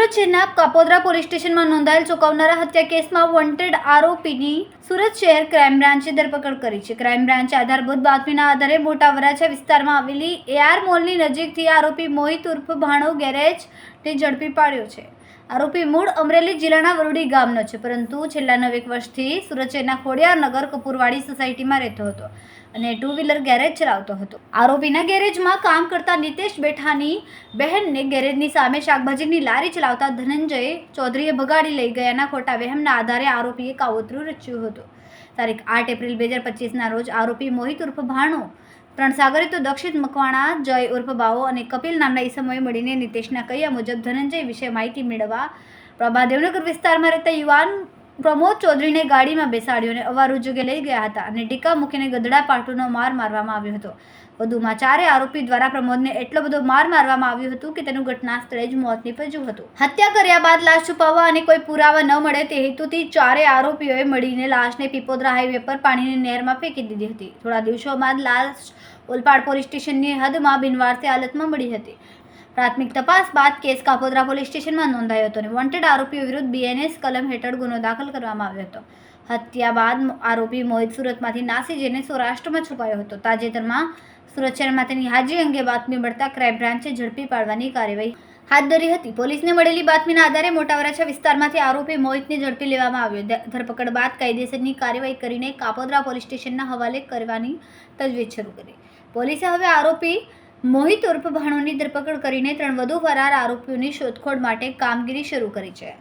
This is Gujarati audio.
સુરત શહેરના કાપોદરા પોલીસ સ્ટેશનમાં નોંધાયેલ ચોંકાવનારા હત્યા કેસમાં વોન્ટેડ આરોપીની સુરત શહેર ક્રાઇમ બ્રાન્ચે ધરપકડ કરી છે. ક્રાઇમ બ્રાન્ચે આધારભૂત બાતમીના આધારે મોટા વરાછા વિસ્તારમાં આવેલી એઆર મોલની નજીકથી આરોપી મોહિત ઉર્ફ ભાણો ગેરેજને ઝડપી પાડ્યો છે. આરોપી મૂળ અમરેલી જિલ્લાના વરુડી ગામનો છે, પરંતુ છેલ્લા નવેક વર્ષથી સુરત શહેરના ખોડિયારનગર કપૂરવાડી સોસાયટીમાં રહેતો હતો અને ટુ વ્હીલર ગેરેજ ચલાવતો હતો. આરોપીના ગેરેજમાં કામ કરતા નિતેશ બેઠાની બહેનને ગેરેજની સામે શાકભાજીની લારી ચલાવતા ધનંજય ચૌધરીએ ભગાડી લઈ ગયાના ખોટા વહેમના આધારે આરોપીએ કાવતરું રચ્યું હતું. તારીખ આઠ એપ્રિલ બે હજાર પચીસના રોજ આરોપી મોહિત ઉર્ફ ભાણો ત્રણ સાગરે તો દક્ષિત મકવાણા, જય ઉર્ફ બાવો અને કપિલ નામના ઈસમોએ મળીને નિતેશના કહ્યા મુજબ ધનંજય વિશે માહિતી મેળવવા પ્રભા દેવનગર વિસ્તારમાં રહેતા યુવાન પ્રમોદ ચૌધરીને ગાડીમાં બેસાડ્યો અને અવારું જગે લઈ ગયા હતા અને ટીકા મૂકીને ગધડા પાટુનો માર મારવામાં આવ્યો હતો. વધુમાં ચારે આરોપી દ્વારા પ્રમોદને એટલો બધો માર મારવામાં આવ્યો હતું કે તેનું ઘટના સ્થળે જ મોત નીપજ્યું હતું. હત્યા કર્યા બાદ લાશ છુપાવવા અને કોઈ પુરાવા ન મળે તે હેતુથી ચારે આરોપીઓએ મળીને લાશને પીપોદરા હાઈવે પર પાણીની નહેરમાં ફેંકી દીધી હતી. થોડા દિવસો બાદ લાશ ઓલપાડ પોલીસ સ્ટેશનની હદમાં બિનવારસી હાલતમાં મળી હતી. પ્રાથમિક તપાસ બાદ કેસ કાપોદ્રા પોલીસ સ્ટેશનમાં નોંધાયો હતો અને વોન્ટેડ આરોપીઓ વિરુદ્ધ બીએનએસ કલમ હેઠળ ગુનો દાખલ કરવામાં આવ્યો હતો. હત્યા બાદ આરોપી મોહિત સુરતમાંથી નાસી જઈને સૌરાષ્ટ્રમાં છુપાયો હતો. તાજેતરમાં સુરત તેની હાજરી અંગે બાતમી મળતા ક્રાઇમ બ્રાન્ચે ઝડપી પાડવાની કાર્યવાહી હાથ ધરી હતી. પોલીસને મળેલી બાતમીના આધારે મોટા વરાછા વિસ્તારમાંથી આરોપી મોહિતને ઝડપી લેવામાં આવ્યો. ધરપકડ બાદ કાયદેસરની કાર્યવાહી કરીને કાપોદ્રા પોલીસ સ્ટેશનના હવાલે કરવાની તજવીજ શરૂ કરી. પોલીસે હવે આરોપી મોહિત ઉર્ફ ભાણોની ધરપકડ કરીને ત્રણ વધુ ફરાર આરોપીઓની શોધખોળ માટે કામગીરી શરૂ કરી છે.